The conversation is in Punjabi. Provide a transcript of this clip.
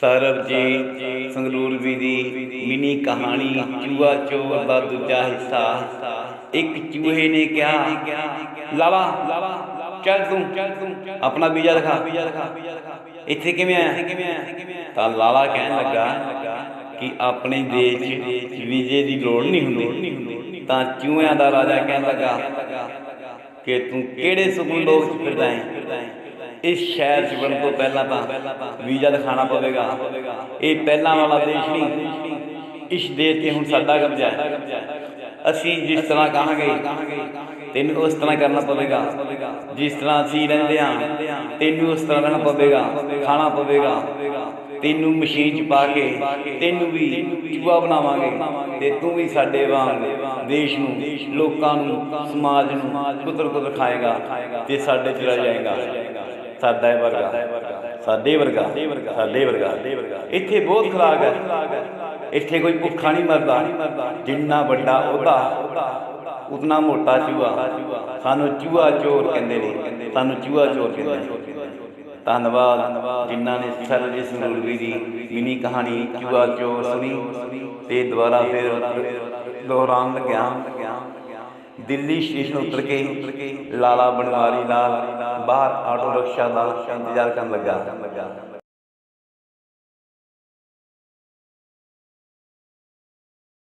ਸਰਬਜੀਤ ਸੰਗਰੂਰਵੀ ਦੀ ਮਿਨੀ ਕਹਾਣੀ, ਚੂਹਾ ਚੋਰ ਦਾ ਦੂਜਾ ਹਿੱਸਾ। ਇੱਕ ਚੂਹੇ ਨੇ ਕਿਹਾ, ਲਾਵਾ, ਚੱਲ ਤੂੰ, ਆਪਣਾ ਵੀਜ਼ਾ ਦਿਖਾ ਇੱਥੇ ਕਿਵੇਂ ਆਇਆ? ਤਾਂ ਲਾਵਾ ਕਹਿਣ ਲੱਗਾ ਕਿ ਆਪਣੇ ਦੇਸ਼ 'ਚ ਵੀਜ਼ੇ ਦੀ ਲੋੜ ਨਹੀਂ ਹੁੰਦੀ। ਤਾਂ ਚੂਹਿਆਂ ਦਾ ਰਾਜਾ ਕਹਿਣ ਲੱਗਾ ਕਿ ਤੂੰ ਕਿਹੜੇ ਸੁਪਨ ਲੋਕ 'ਚ ਫਿਰਦਾ ਹੈ ਇਸ ਸ਼ਹਿਰ 'ਚ ਵੜਨ ਤੋਂ ਪਹਿਲਾਂ ਤਾਂ ਵੀਜ਼ਾ ਦਿਖਾਣਾ ਪਵੇਗਾ। ਇਹ ਪਹਿਲਾਂ ਵਾਲਾ ਦੇਸ਼ ਨਹੀਂ। ਇਸ ਦੇਸ਼ ਤੇ ਹੁਣ ਸਾਡਾ ਕਬਜ਼ਾ ਹੈ। ਅਸੀਂ ਜਿਸ ਤਰ੍ਹਾਂ ਕਹਾਂਗੇ, ਤੈਨੂੰ ਉਸ ਤਰ੍ਹਾਂ ਕਰਨਾ ਪਵੇਗਾ। ਜਿਸ ਤਰ੍ਹਾਂ ਅਸੀਂ ਰਹਿੰਦੇ ਹਾਂ, ਤੈਨੂੰ ਉਸ ਤਰ੍ਹਾਂ ਰਹਿਣਾ ਪਵੇਗਾ। ਖਾਣਾ ਪਵੇਗਾ। ਤੈਨੂੰ ਮਸ਼ੀਨ 'ਚ ਪਾ ਕੇ, ਤੈਨੂੰ ਵੀ ਚੂਹਾ ਬਣਾਵਾਂਗੇ ਤੇ ਤੂੰ ਵੀ ਸਾਡੇ ਵਾਂਗ ਦੇਸ਼ ਨੂੰ, ਲੋਕਾਂ ਨੂੰ, ਸਮਾਜ ਨੂੰ ਕੁਦਰ ਕੁਦਰ ਖਾਏਗਾ ਤੇ ਸਾਡੇ ਚ ਰਹਿ ਜਾਏਗਾ। ਸਾਡਾ ਵਰਗਾ ਸਾਡੇ ਵਰਗਾ ਸਾਡੇ ਵਰਗਾ। ਇੱਥੇ ਬਹੁਤ ਖਰਾਕ ਹੈ। ਇੱਥੇ ਕੋਈ ਭੁੱਖਾ ਨਹੀਂ ਮਰਦਾ। ਜਿੰਨਾ ਵੱਡਾ ਉਹਦਾ ਉਤਨਾ ਮੋਟਾ ਚੂਹਾ। ਸਾਨੂੰ ਚੂਹਾ ਚੋਰ ਕਹਿੰਦੇ ਨੇ। ਸਾਨੂੰ ਚੂਹਾ ਚੋਰ ਕਹਿੰਦੇ ਨੇ। ਧੰਨਵਾਦ। ਜਿਨ੍ਹਾਂ ਨੇ ਸਰਜੀ ਸੰਗਰੂਰੀ ਦੀ ਮਿਨੀ ਕਹਾਣੀ ਚੂਹਾ ਚੋਰ ਸੁਣੀ। ਤੇ ਦੁਬਾਰਾ ਫਿਰ ਦੁਹਰਾਉਣ ਲੱਗਿਆ। ਦਿੱਲੀ ਸਟੇਸ਼ਨ ਉਤਰ ਕੇ ਲਾਲਾ ਬਨਵਾਰੀ ਲਾਲ ਬਾਹਰ ਆਟੋ ਰਿਕਸ਼ਾ ਦਾ ਇੰਤਜ਼ਾਰ ਕਰਨ ਲੱਗਾ।